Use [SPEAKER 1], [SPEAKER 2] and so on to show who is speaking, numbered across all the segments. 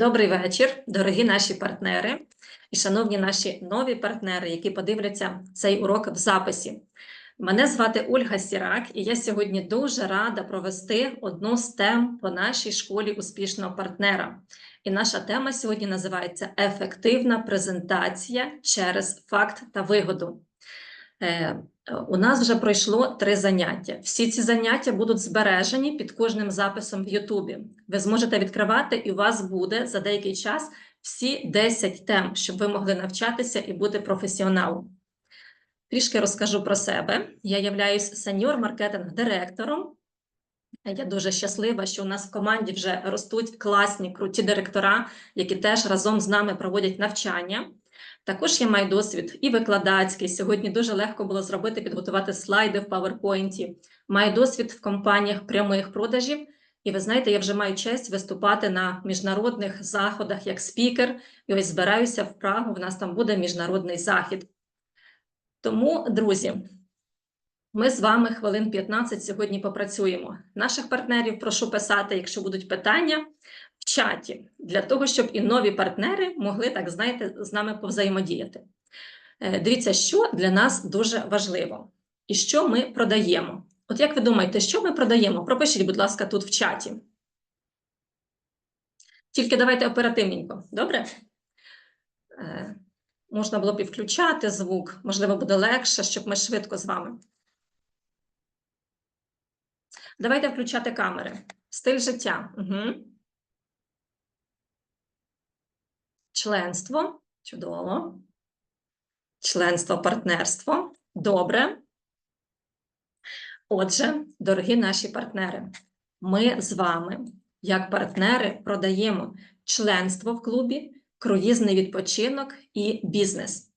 [SPEAKER 1] Добрий вечір, дорогі наші партнери і шановні наші нові партнери, які подивляться цей урок в записі. Мене звати Ольга Сірак, і я сьогодні дуже рада провести одну з тем по нашій школі успішного партнера. І наша тема сьогодні називається Ефективна презентація через факт та вигоду. Е, У нас вже пройшло три заняття. Всі ці заняття будуть збережені під кожним записом в Ютубі. Ви зможете відкривати, і у вас буде за деякий час всі 10 тем, щоб ви могли навчатися і бути професіоналом. Трішки розкажу про себе. Я являюсь сеньор-маркетинг-директором. Я дуже щаслива, що у нас в команді вже ростуть класні, круті директора, які теж разом з нами проводять навчання. Також я маю досвід і викладацький. Сьогодні дуже легко було зробити, підготувати слайди в PowerPoint. Маю досвід в компаніях прямих продажів. І ви знаєте, я вже маю честь виступати на міжнародних заходах як спікер. І ось збираюся в Прагу. В нас там буде міжнародний захід. Тому, друзі, ми з вами хвилин 15 сьогодні попрацюємо. Наших партнерів прошу писати, якщо будуть питання в чаті, для того, щоб і нові партнери могли, так знаєте, з нами повзаємодіяти. Е, Дивіться, що для нас дуже важливо і що ми продаємо. От як ви думаєте, що ми продаємо? Пропишіть, будь ласка, тут в чаті. Тільки давайте оперативненько, добре? Е, Можна було б і включати звук, можливо, буде легше, щоб ми швидко з вами. Давайте включати камери. Стиль життя. Угу. Членство. Чудово. Членство, партнерство. Добре. Отже, дорогі наші партнери, ми з вами, як партнери, продаємо членство в клубі, круїзний відпочинок і бізнес.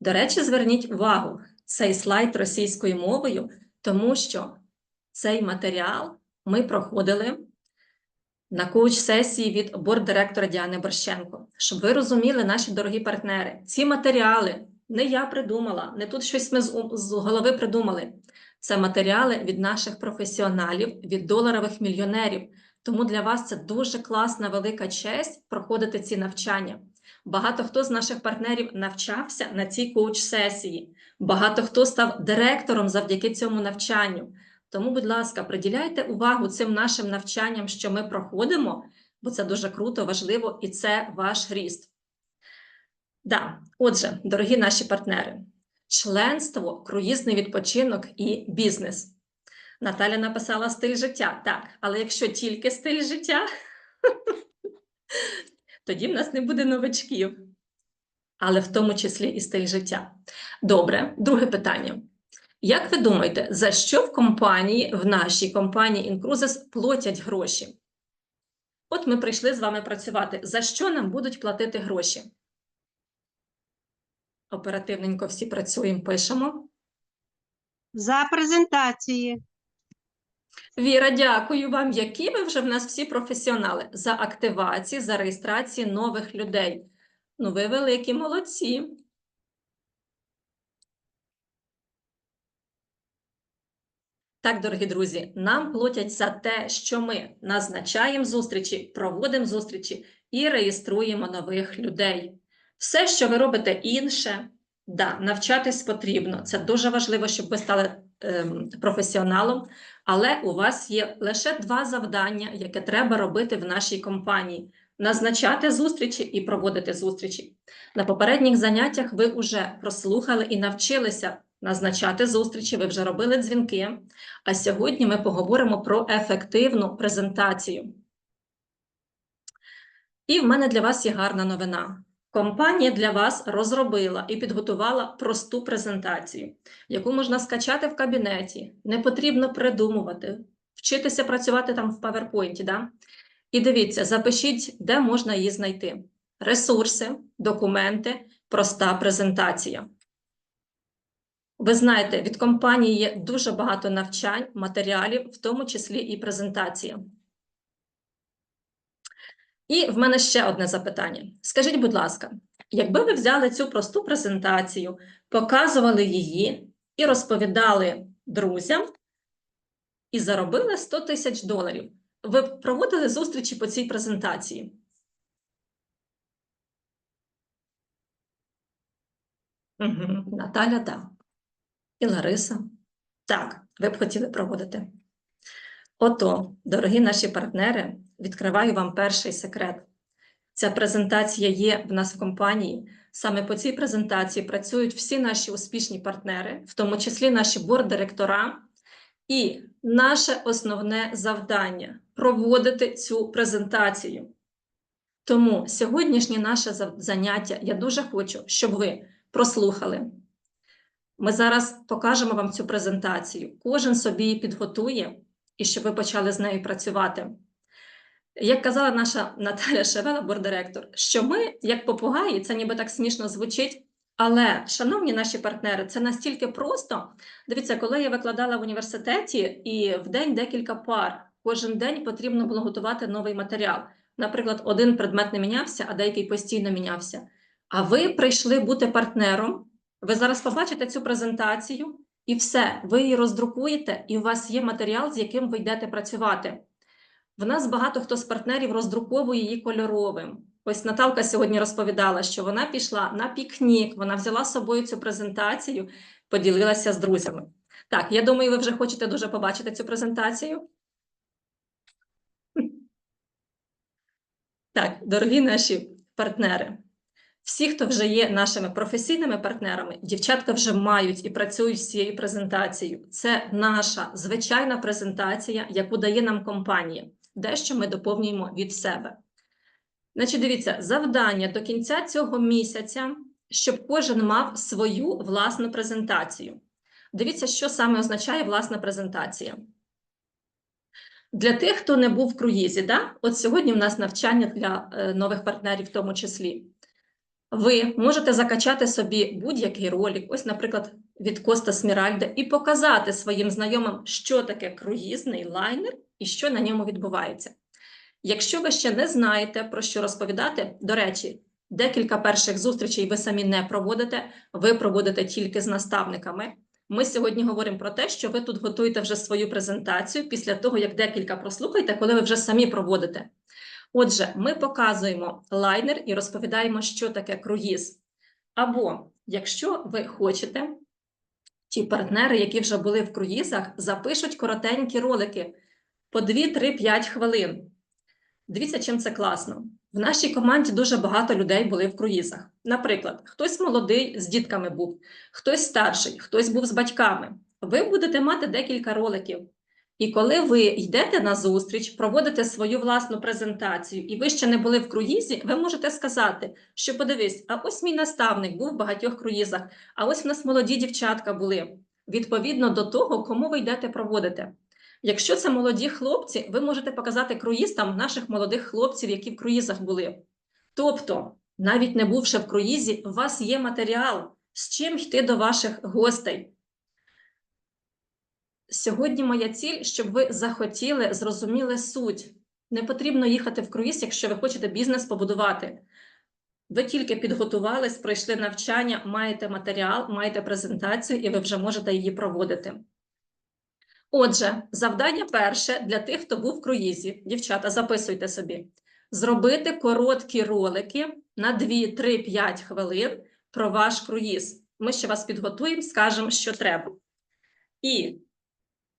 [SPEAKER 1] До речі, зверніть увагу, цей слайд російською мовою, тому що цей матеріал ми проходили на коуч-сесії від борд-директора Діани Борщенко. Щоб ви розуміли, наші дорогі партнери, ці матеріали не я придумала, не тут щось ми з, голови придумали. Це матеріали від наших професіоналів, від доларових мільйонерів. Тому для вас це дуже класна, велика честь проходити ці навчання. Багато хто з наших партнерів навчався на цій коуч-сесії. Багато хто став директором завдяки цьому навчанню. Тому, будь ласка, приділяйте увагу цим нашим навчанням, що ми проходимо, бо це дуже круто, важливо, і це ваш ріст. Да. Отже, дорогі наші партнери, членство, круїзний відпочинок і бізнес. Наталя написала стиль життя. Так, але якщо тільки стиль життя, тоді в нас не буде новачків. Але в тому числі і стиль життя. Добре, друге питання. Як ви думаєте, за що в компанії, в нашій компанії Incruises платять гроші? От ми прийшли з вами працювати. За що нам будуть платити гроші? Оперативненько всі працюємо, пишемо.
[SPEAKER 2] За презентації.
[SPEAKER 1] Віра, дякую вам. Які ви вже в нас всі професіонали за активації, за реєстрації нових людей. Ну, ви великі молодці. Так, дорогі друзі, нам платять за те, що ми назначаємо зустрічі, проводимо зустрічі і реєструємо нових людей. Все, що ви робите інше, да, навчатись потрібно. Це дуже важливо, щоб ви стали ем, професіоналом. Але у вас є лише два завдання, яке треба робити в нашій компанії: назначати зустрічі і проводити зустрічі. На попередніх заняттях ви вже прослухали і навчилися назначати зустрічі, ви вже робили дзвінки. А сьогодні ми поговоримо про ефективну презентацію. І в мене для вас є гарна новина. Компанія для вас розробила і підготувала просту презентацію, яку можна скачати в кабінеті. Не потрібно придумувати, вчитися працювати там в PowerPoint. Да? І дивіться, запишіть, де можна її знайти: ресурси, документи, проста презентація. Ви знаєте, від компанії є дуже багато навчань, матеріалів, в тому числі і презентації. І в мене ще одне запитання. Скажіть, будь ласка, якби ви взяли цю просту презентацію, показували її і розповідали друзям, і заробили 100 тисяч доларів, ви проводили зустрічі по цій презентації? Угу. Наталя, так. Да. І Лариса. Так, ви б хотіли проводити. Ото, дорогі наші партнери, відкриваю вам перший секрет. Ця презентація є в нас в компанії. Саме по цій презентації працюють всі наші успішні партнери, в тому числі наші борд-директора. І наше основне завдання проводити цю презентацію. Тому сьогоднішнє наше заняття я дуже хочу, щоб ви прослухали. Ми зараз покажемо вам цю презентацію. Кожен собі її підготує і щоб ви почали з нею працювати. Як казала наша Наталя Шевела, бордиректор, що ми, як попугаї, це ніби так смішно звучить. Але, шановні наші партнери, це настільки просто. Дивіться, коли я викладала в університеті, і в день декілька пар, кожен день потрібно було готувати новий матеріал. Наприклад, один предмет не мінявся, а деякий постійно мінявся. А ви прийшли бути партнером. Ви зараз побачите цю презентацію, і все, ви її роздрукуєте, і у вас є матеріал, з яким ви йдете працювати. В нас багато хто з партнерів роздруковує її кольоровим. Ось Наталка сьогодні розповідала, що вона пішла на пікнік, вона взяла з собою цю презентацію, поділилася з друзями. Так, я думаю, ви вже хочете дуже побачити цю презентацію. Так, дорогі наші партнери, всі, хто вже є нашими професійними партнерами, дівчатка вже мають і працюють з цією презентацією. Це наша звичайна презентація, яку дає нам компанія. Дещо ми доповнюємо від себе. Значить, дивіться, завдання до кінця цього місяця, щоб кожен мав свою власну презентацію. Дивіться, що саме означає власна презентація. Для тих, хто не був в круїзі, да? от сьогодні в нас навчання для е, нових партнерів, в тому числі. Ви можете закачати собі будь-який ролик, ось, наприклад, від Коста Сміральда, і показати своїм знайомим, що таке круїзний лайнер і що на ньому відбувається. Якщо ви ще не знаєте, про що розповідати, до речі, декілька перших зустрічей ви самі не проводите, ви проводите тільки з наставниками. Ми сьогодні говоримо про те, що ви тут готуєте вже свою презентацію після того, як декілька прослухаєте, коли ви вже самі проводите. Отже, ми показуємо лайнер і розповідаємо, що таке круїз. Або, якщо ви хочете, ті партнери, які вже були в круїзах, запишуть коротенькі ролики по 2-3-5 хвилин. Дивіться, чим це класно. В нашій команді дуже багато людей були в круїзах. Наприклад, хтось молодий з дітками був, хтось старший, хтось був з батьками. Ви будете мати декілька роликів. І коли ви йдете на зустріч, проводите свою власну презентацію, і ви ще не були в круїзі, ви можете сказати, що подивись, а ось мій наставник був в багатьох круїзах, а ось в нас молоді дівчатка були. Відповідно до того, кому ви йдете проводити. Якщо це молоді хлопці, ви можете показати круїстам наших молодих хлопців, які в круїзах були. Тобто, навіть не бувши в круїзі, у вас є матеріал, з чим йти до ваших гостей. Сьогодні моя ціль, щоб ви захотіли, зрозуміли суть. Не потрібно їхати в круїз, якщо ви хочете бізнес побудувати. Ви тільки підготувались, пройшли навчання, маєте матеріал, маєте презентацію, і ви вже можете її проводити. Отже, завдання перше для тих, хто був в круїзі. Дівчата, записуйте собі. Зробити короткі ролики на 2, 3, 5 хвилин про ваш круїз. Ми ще вас підготуємо, скажемо, що треба. І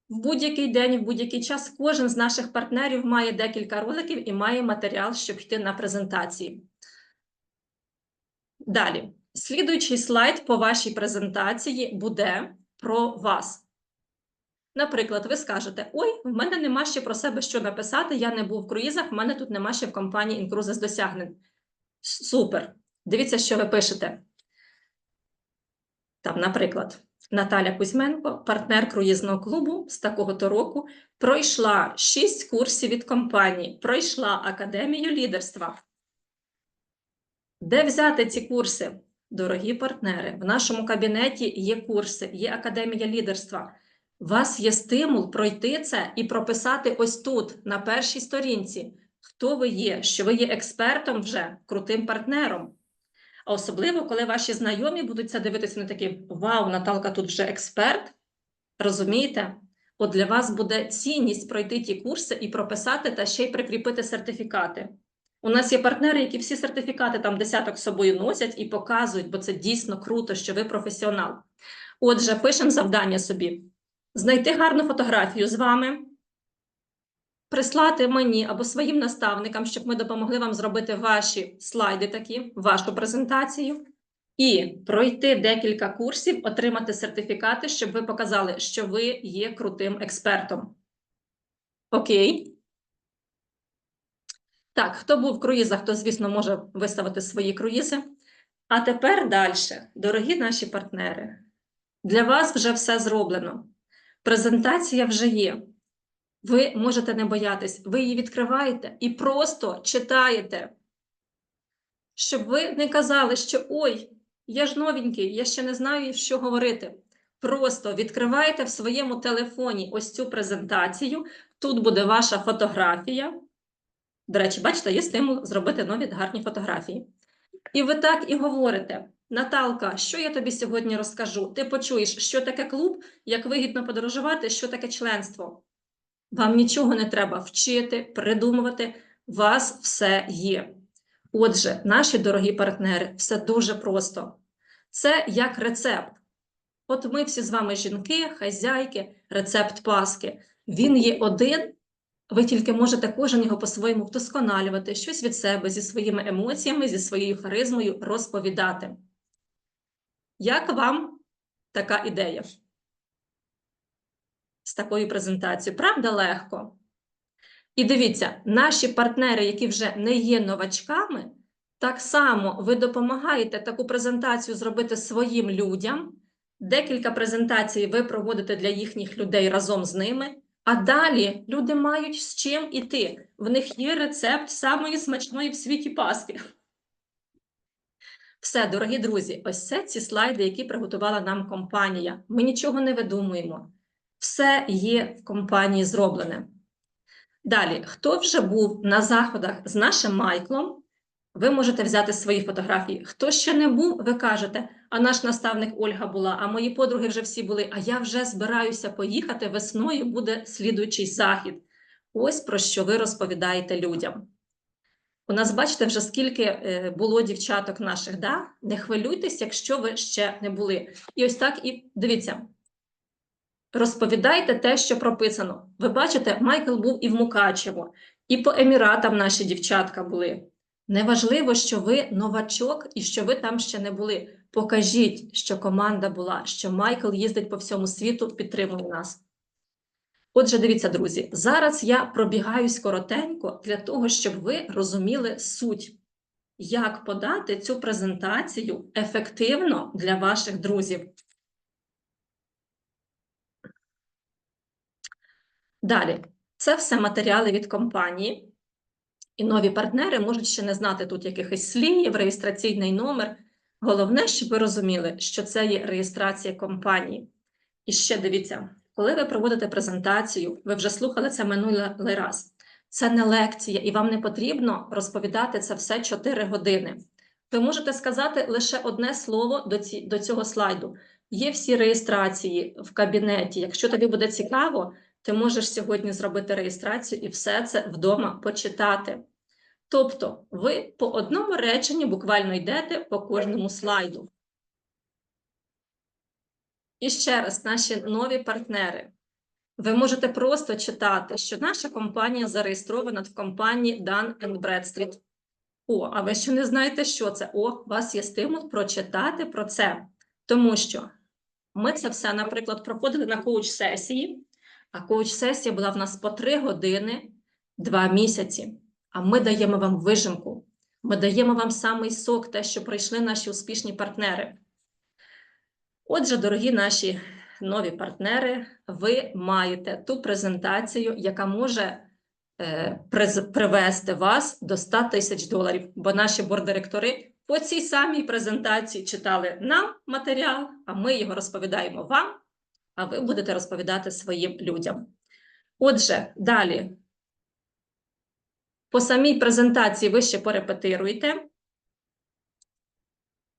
[SPEAKER 1] в будь-який день, в будь-який час кожен з наших партнерів має декілька роликів і має матеріал, щоб йти на презентації. Далі. Слідуючий слайд по вашій презентації буде про вас. Наприклад, ви скажете: Ой, в мене нема ще про себе що написати, я не був в круїзах, в мене тут нема ще в компанії інкрузи з досягнень. Супер. Дивіться, що ви пишете. Там, наприклад, Наталя Кузьменко, партнер круїзного клубу з такого-то року, пройшла 6 курсів від компанії, пройшла академію лідерства. Де взяти ці курси? Дорогі партнери, в нашому кабінеті є курси, є академія лідерства. У вас є стимул пройти це і прописати ось тут, на першій сторінці, хто ви є, що ви є експертом вже, крутим партнером. Особливо, коли ваші знайомі будуть це дивитися, вони такі: Вау, Наталка тут вже експерт. Розумієте? От для вас буде цінність пройти ті курси і прописати та ще й прикріпити сертифікати. У нас є партнери, які всі сертифікати там десяток з собою носять і показують, бо це дійсно круто, що ви професіонал. Отже, пишемо завдання собі: знайти гарну фотографію з вами, прислати мені або своїм наставникам, щоб ми допомогли вам зробити ваші слайди такі, вашу презентацію, і пройти декілька курсів, отримати сертифікати, щоб ви показали, що ви є крутим експертом. Окей. Так, хто був в круїзах, то, звісно, може виставити свої круїзи. А тепер далі, дорогі наші партнери, для вас вже все зроблено. Презентація вже є. Ви можете не боятись, ви її відкриваєте і просто читаєте, щоб ви не казали, що ой, я ж новенький, я ще не знаю, що говорити. Просто відкриваєте в своєму телефоні ось цю презентацію. Тут буде ваша фотографія. До речі, бачите, є стимул зробити нові гарні фотографії. І ви так і говорите: Наталка, що я тобі сьогодні розкажу? Ти почуєш, що таке клуб, як вигідно подорожувати, що таке членство. Вам нічого не треба вчити, придумувати, у вас все є. Отже, наші дорогі партнери, все дуже просто. Це як рецепт. От ми всі з вами жінки, хазяйки, рецепт паски. Він є один, ви тільки можете кожен його по-своєму вдосконалювати, щось від себе зі своїми емоціями, зі своєю харизмою розповідати. Як вам така ідея? З такою презентацією? Правда, легко? І дивіться, наші партнери, які вже не є новачками, так само ви допомагаєте таку презентацію зробити своїм людям. Декілька презентацій ви проводите для їхніх людей разом з ними. А далі люди мають з чим іти. В них є рецепт самої смачної в світі паски. Все, дорогі друзі, ось це ці слайди, які приготувала нам компанія. Ми нічого не видумуємо. Все є в компанії зроблене. Далі, хто вже був на заходах з нашим Майклом, ви можете взяти свої фотографії. Хто ще не був, ви кажете, а наш наставник Ольга була, а мої подруги вже всі були, а я вже збираюся поїхати, весною буде слідуючий захід. Ось про що ви розповідаєте людям. У нас, бачите, вже скільки е, було дівчаток наших, да? не хвилюйтесь, якщо ви ще не були. І ось так і дивіться. Розповідайте те, що прописано. Ви бачите, Майкл був і в Мукачево, і по Еміратам наші дівчатка були. Неважливо, що ви новачок і що ви там ще не були. Покажіть, що команда була, що Майкл їздить по всьому світу, підтримує нас. Отже, дивіться, друзі, зараз я пробігаюсь коротенько для того, щоб ви розуміли суть, як подати цю презентацію ефективно для ваших друзів. Далі, це все матеріали від компанії. І нові партнери можуть ще не знати тут якихось слів, реєстраційний номер. Головне, щоб ви розуміли, що це є реєстрація компанії. І ще дивіться, коли ви проводите презентацію, ви вже слухали це минулий раз. Це не лекція, і вам не потрібно розповідати це все 4 години. Ви можете сказати лише одне слово до, ці, до цього слайду. Є всі реєстрації в кабінеті. Якщо тобі буде цікаво, ти можеш сьогодні зробити реєстрацію і все це вдома почитати. Тобто, ви по одному реченню буквально йдете по кожному слайду. І ще раз, наші нові партнери. Ви можете просто читати, що наша компанія зареєстрована в компанії Dun Bradstreet. О, а ви ще не знаєте, що це? О, у вас є стимул прочитати про це. Тому що ми це все, наприклад, проходили на коуч-сесії, а коуч-сесія була в нас по 3 години 2 місяці. А ми даємо вам вижимку. Ми даємо вам самий сок, те, що пройшли наші успішні партнери. Отже, дорогі наші нові партнери, ви маєте ту презентацію, яка може е, привести вас до 100 тисяч доларів. Бо наші бордиректори по цій самій презентації читали нам матеріал, а ми його розповідаємо вам, а ви будете розповідати своїм людям. Отже, далі. По самій презентації ви ще порепетируєте.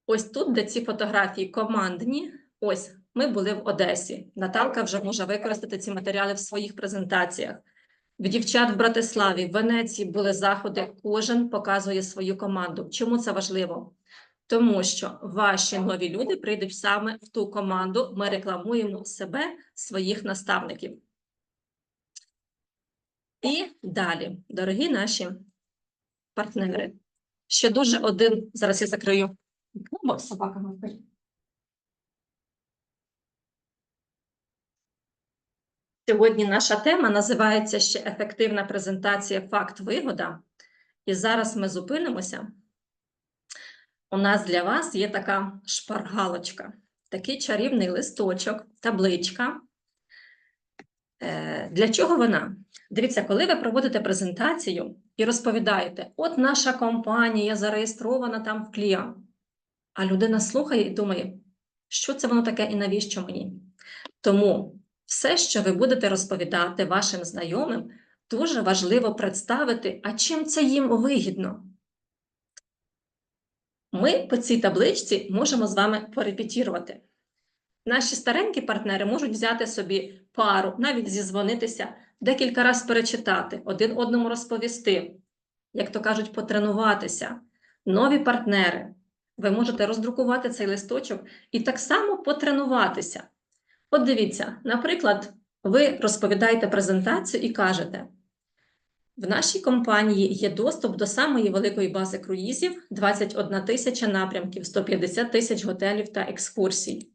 [SPEAKER 1] Ось тут, де ці фотографії командні, ось ми були в Одесі. Наталка вже може використати ці матеріали в своїх презентаціях. В дівчат в Братиславі, в Венеції були заходи, кожен показує свою команду. Чому це важливо? Тому що ваші нові люди прийдуть саме в ту команду. Ми рекламуємо себе, своїх наставників. І далі, дорогі наші партнери. Ще дуже один. Зараз я закрию. Бо собака мовить. Сьогодні наша тема називається ще ефективна презентація факт вигода. І зараз ми зупинимося. У нас для вас є така шпаргалочка, такий чарівний листочок, табличка. Е, Для чого вона? Дивіться, коли ви проводите презентацію і розповідаєте, от наша компанія зареєстрована там в Кліа, а людина слухає і думає, що це воно таке і навіщо мені? Тому все, що ви будете розповідати вашим знайомим, дуже важливо представити, а чим це їм вигідно. Ми по цій табличці можемо з вами порепетірувати. Наші старенькі партнери можуть взяти собі пару, навіть зізвонитися, декілька разів перечитати, один одному розповісти, як то кажуть, потренуватися. Нові партнери. Ви можете роздрукувати цей листочок і так само потренуватися. От дивіться, наприклад, ви розповідаєте презентацію і кажете: в нашій компанії є доступ до самої великої бази круїзів, 21 тисяча напрямків, 150 тисяч готелів та екскурсій.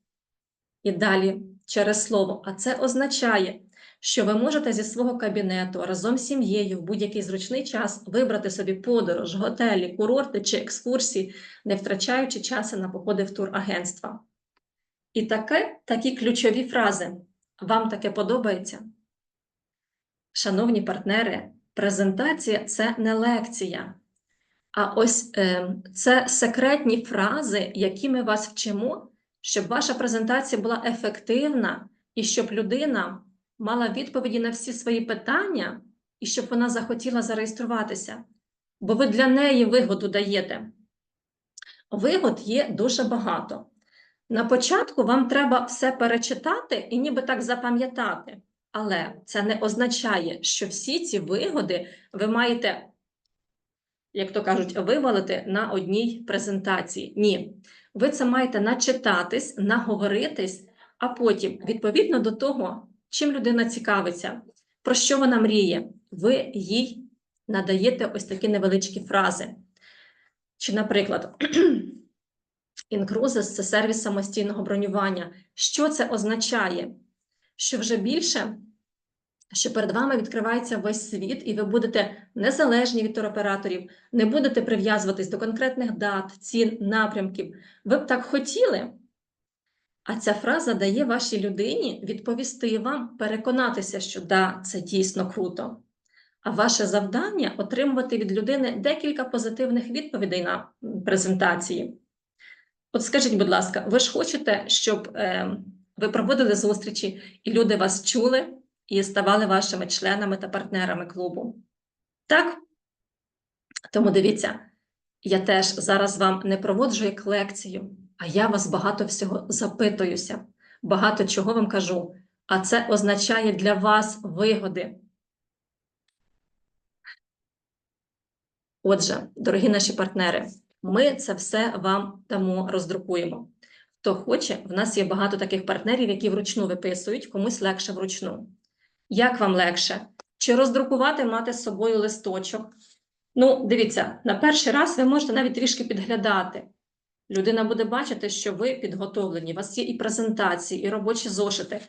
[SPEAKER 1] І далі через слово. А це означає, що ви можете зі свого кабінету разом з сім'єю в будь-який зручний час вибрати собі подорож, готелі, курорти чи екскурсії, не втрачаючи часу на походи в турагентства. І таке, такі ключові фрази. Вам таке подобається? Шановні партнери, презентація це не лекція, а ось е, це секретні фрази, які ми вас вчимо, щоб ваша презентація була ефективна і щоб людина мала відповіді на всі свої питання, і щоб вона захотіла зареєструватися. Бо ви для неї вигоду даєте. Вигод є дуже багато. На початку вам треба все перечитати і ніби так запам'ятати. Але це не означає, що всі ці вигоди ви маєте, як то кажуть, вивалити на одній презентації. Ні. Ви це маєте начитатись, наговоритись, а потім, відповідно до того, чим людина цікавиться, про що вона мріє, ви їй надаєте ось такі невеличкі фрази. Чи, наприклад, Інкрузис це сервіс самостійного бронювання. Що це означає? Що вже більше, що перед вами відкривається весь світ, і ви будете незалежні від туроператорів, не будете прив'язуватись до конкретних дат, цін, напрямків. Ви б так хотіли. А ця фраза дає вашій людині відповісти вам, переконатися, що да, це дійсно круто. А ваше завдання отримувати від людини декілька позитивних відповідей на презентації. От скажіть, будь ласка, ви ж хочете, щоб е, ви проводили зустрічі, і люди вас чули і ставали вашими членами та партнерами клубу? Так? Тому дивіться, я теж зараз вам не проводжу як лекцію, а я вас багато всього запитуюся, багато чого вам кажу. А це означає для вас вигоди. Отже, дорогі наші партнери. Ми це все вам дамо, роздрукуємо. Хто хоче, в нас є багато таких партнерів, які вручну виписують, комусь легше вручну. Як вам легше? Чи роздрукувати, мати з собою листочок? Ну, дивіться, на перший раз ви можете навіть трішки підглядати. Людина буде бачити, що ви підготовлені, у вас є і презентації, і робочі зошити.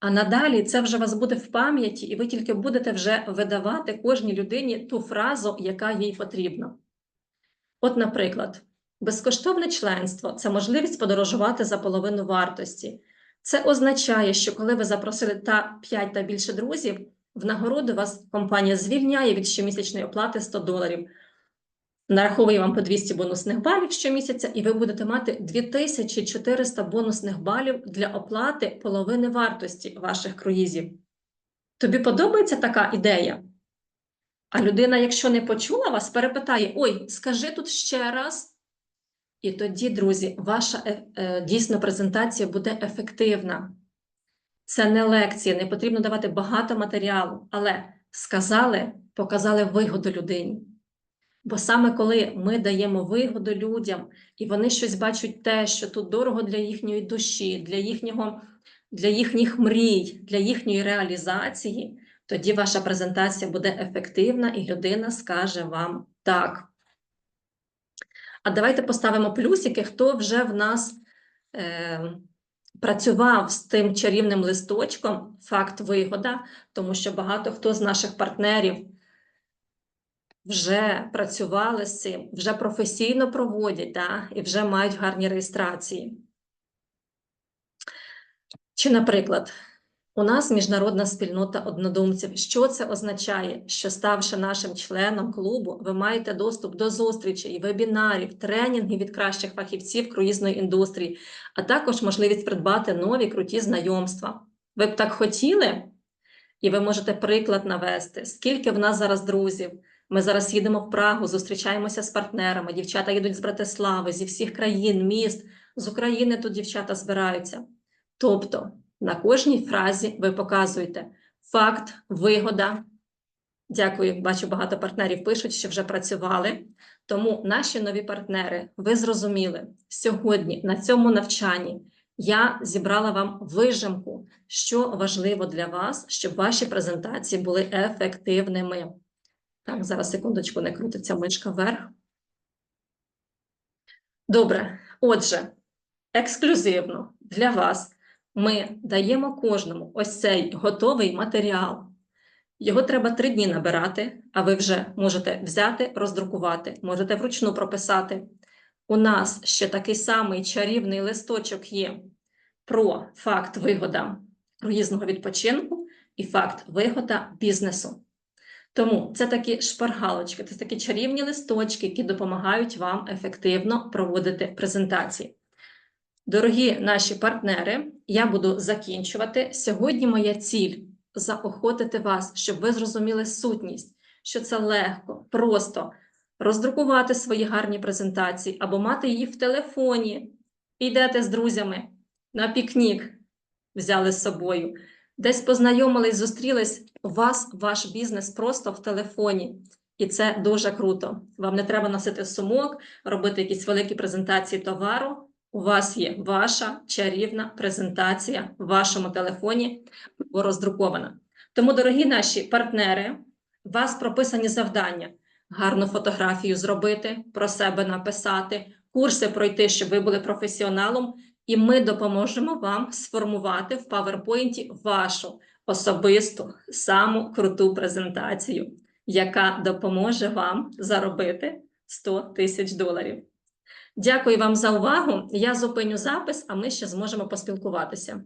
[SPEAKER 1] А надалі це вже у вас буде в пам'яті, і ви тільки будете вже видавати кожній людині ту фразу, яка їй потрібна. От, наприклад, безкоштовне членство це можливість подорожувати за половину вартості. Це означає, що коли ви запросили та 5 та більше друзів, в нагороду вас компанія звільняє від щомісячної оплати 100 доларів, нараховує вам по 200 бонусних балів щомісяця, і ви будете мати 2400 бонусних балів для оплати половини вартості ваших круїзів. Тобі подобається така ідея? А людина, якщо не почула вас, перепитає: Ой, скажи тут ще раз. І тоді, друзі, ваша е, е, дійсно презентація буде ефективна. Це не лекції, не потрібно давати багато матеріалу, але сказали, показали вигоду людині. Бо саме коли ми даємо вигоду людям, і вони щось бачать те, що тут дорого для їхньої душі, для їхнього, для їхніх мрій, для їхньої реалізації, тоді ваша презентація буде ефективна і людина скаже вам так. А давайте поставимо плюсики, хто вже в нас е, працював з тим чарівним листочком, факт вигода, тому що багато хто з наших партнерів вже працювали з цим, вже професійно проводять да, і вже мають гарні реєстрації. Чи, наприклад, у нас міжнародна спільнота однодумців. Що це означає? Що ставши нашим членом клубу, ви маєте доступ до зустрічей, вебінарів, тренінгів від кращих фахівців круїзної індустрії, а також можливість придбати нові круті знайомства. Ви б так хотіли? І ви можете приклад навести, скільки в нас зараз друзів. Ми зараз їдемо в Прагу, зустрічаємося з партнерами. Дівчата їдуть з Братислави, зі всіх країн, міст, з України тут дівчата збираються. Тобто на кожній фразі ви показуєте факт, вигода. Дякую, бачу, багато партнерів пишуть, що вже працювали. Тому наші нові партнери, ви зрозуміли, сьогодні на цьому навчанні я зібрала вам вижимку, що важливо для вас, щоб ваші презентації були ефективними. Так, зараз секундочку, не крутиться мишка вверх. Добре, отже, ексклюзивно для вас ми даємо кожному ось цей готовий матеріал. Його треба три дні набирати, а ви вже можете взяти, роздрукувати, можете вручну прописати. У нас ще такий самий чарівний листочок є про факт вигода круїзного відпочинку і факт вигода бізнесу. Тому це такі шпаргалочки, це такі чарівні листочки, які допомагають вам ефективно проводити презентації. Дорогі наші партнери, я буду закінчувати. Сьогодні моя ціль заохотити вас, щоб ви зрозуміли сутність, що це легко, просто роздрукувати свої гарні презентації або мати її в телефоні. Йдете з друзями на пікнік, взяли з собою, десь познайомились, зустрілись. У вас ваш бізнес просто в телефоні. І це дуже круто. Вам не треба носити сумок, робити якісь великі презентації товару. У вас є ваша чарівна презентація в вашому телефоні роздрукована. Тому, дорогі наші партнери, у вас прописані завдання: гарну фотографію зробити, про себе написати, курси пройти, щоб ви були професіоналом, і ми допоможемо вам сформувати в PowerPoint вашу особисту саму круту презентацію, яка допоможе вам заробити 100 тисяч доларів. Дякую вам за увагу. Я зупиню запис, а ми ще зможемо поспілкуватися.